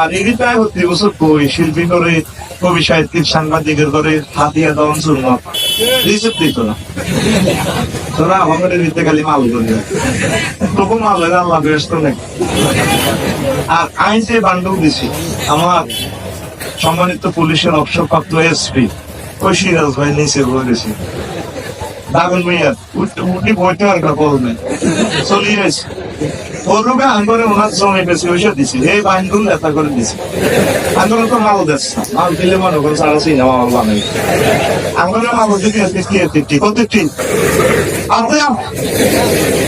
আর এরই প্রায় বছর কই শিল্পী করে কবি সাহিত্যিক, সাংবাদিকের করে হাতিয়া রিসিপ্ট দিত না। তোরা আমাদের খালি মাল তবু মাল হয়ে আল্লাহ ব্যস্ত নেই। আর যে বান্ডব দিছি, আমার সম্মানিত পুলিশের অবসরপ্রাপ্ত এসপি ওই সিরাজ ভাই নিচে বলেছি দাগুন মিয়া, উঠি বইতে আর একটা বলবেন চলিয়ে ওরুকে আঙ্গরে ওনার জমি বেশি পয়সা দিছি এই বাইনগুলো লেখা করে দিছি। আঙ্গরে তো মাল দিচ্ছে মাল দিলে মনে করুন সারা সিনেমা মাল বানাই। আঙ্গরে মাল দিচ্ছি এতিটি কতটি আছে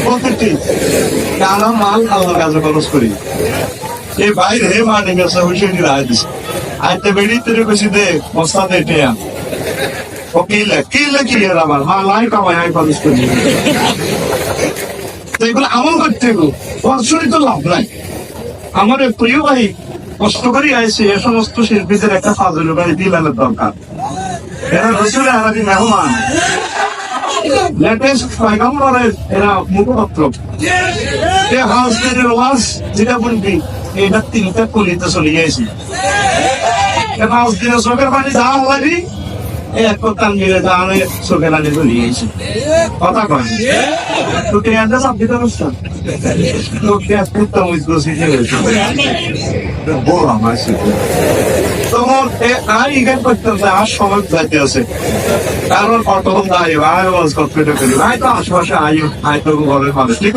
কতটি কারণ মাল আল্লাহর কাছে খরচ করি। এই বাইরে মানে গেছে দিয়ে রায় দিছে। আইতে বেড়ি তেরে বেশি দে বস্তা দে টিয়া ও কিলে কিলে কি আমার? মা লাই কামাই আই খরচ করি। তো এগুলো আমল করতে এগুলো অর্জনই তো লাভ নাই। আমার প্রিয় ভাই কষ্ট করে এ সমস্ত শিল্পীদের একটা ফাজল ভাই দিলানের দরকার। এরা রসুল আরবি মেহমান। লেটেস্ট পয়গম্বরের তিনটা কলিতে চলে গেছে এ পাঁচ দিনে চোখের পানি যা হলারি এক মিলে জানে চোখের পানি চলে গেছে কথা কয়। তোকে একটা সব তখন আর ইগান করতাম আর সময় যাইতে আছে। কারণ কতক্ষণ দাঁড়িয়ে আয় ওয়াজ করতে করি আয় তো আশেপাশে আয় আয় তো ঘরের মানুষ। ঠিক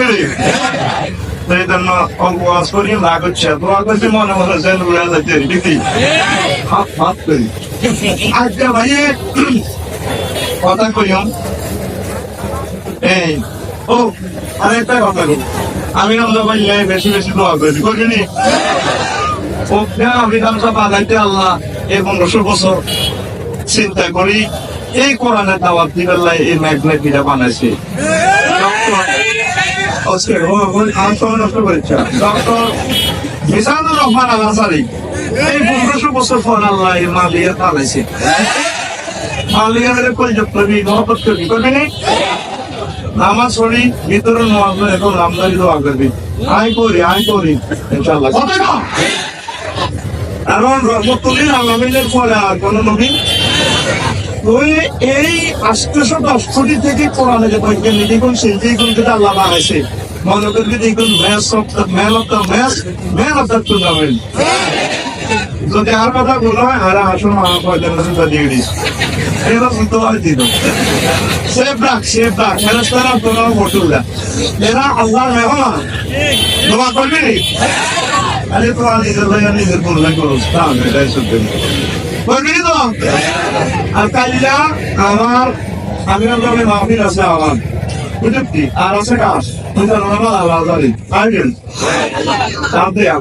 সেই মনে মনে করি। আজকে ভাই, কথা কইম এই, ও, আরেকটা কথা কই আমি আমরা ভাই বেশি বেশি দোয়া করি করবি নি? বিধানসভা আদাইতে আল্লাহ এই পনেরোশো বছর চিন্তা করি। এই কোরআনে দাওয়াত দিবেল্লাই এই ম্যাগনেটিটা বানাইছে। মিসানুর রহমান আল আসারি এই পনেরোশো বছর পর আল্লাহ মালিয়া বানাইছে মালিয়াদের কলজব করবি মহব্বত করবি করবি নি? নামাজ পড়ি এখন রামদারি দোয়া করবি। আয় করি আয় করি ইনশাল্লাহ কম কারণ আর কোন নবী ওই এই আষ্টশো দশ কোটি থেকে কোরআনে যে বৈজ্ঞানিক দেখুন শিল্পী গুণ যেটা আল্লাহ বানাইছে অফ দ্য ম্যান অফ যদি আর কথা বলা হয়, আর আসুন আমার পয়তাল্লিশ চিন্তা দিয়ে দিস। এরা বুঝতে পারি দিল। সেফ রাখ সেফ আল্লাহর মেহমান। দোয়া করবি? আরে তো আর নিজের ভাই নিজের বললাই করো থাম এটাই সত্য তো আর কালিয়া আমার আমি আমি মাহফিল আছে আমার বুঝলি আর আছে আমার আল্লাহ দেয়া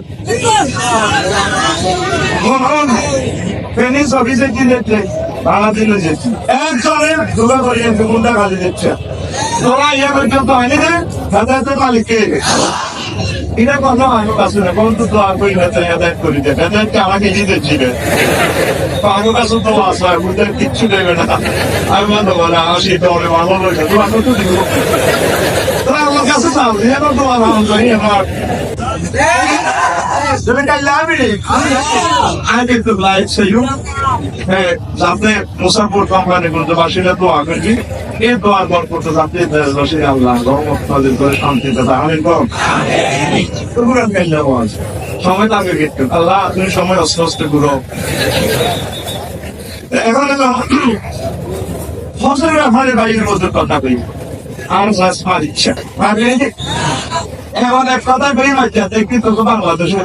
ফেনিস অফিসে কি দেখলে ভাড়া যেতে একজনের দুটো করিয়ে গুন্ডা খালি দিচ্ছে তোরা ইয়ে পর্যন্ত হয়নি রে তাদের মালিককে এটা কথা আমি কাছে না কোন তো দোয়া করি না তাই আদায় করি দেবে এদেরকে আমাকে দিতে ছিলেন তো আমার কাছে তো আসা বুঝতে কিচ্ছু দেবে না। আমি বন্ধ বলে আমার সেটা অনেক ভালো লাগে তোমার কত দিব। আমার কাছে চাও দিয়ে তো তোমার ভালো করি আমার তুমি কাল যাবি আমি কিন্তু লাইট সেই হ্যাঁ যাতে মুসাফর কোম্পানি করতে বাসীরা দোয়া করবি এই দোয়া কর করতে যাতে রশিদ আল্লাহ রহমত নাজিল করে শান্তিতে কর যাব সময় লাগে কিন্তু আল্লাহ, তুমি সময় অস্তে অস্তে ঘুরো। এখন ফসলের আমার বাইরের মধ্যে কথা কই। আর যাস মার ইচ্ছা এখন এক কথা কই মাঝে দেখি তো বাংলাদেশে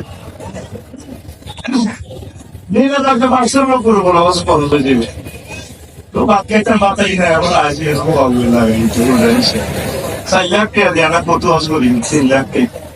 নিজে তাকে পার্সেল করব না অবশ্য খরচ হয়ে যাবে তো বাদ খাইতে মাথায় না এখন আসবে এরকম না চার লাখ টাকা দিয়ে আমরা কত হস করি, তিন লাখ টাকা।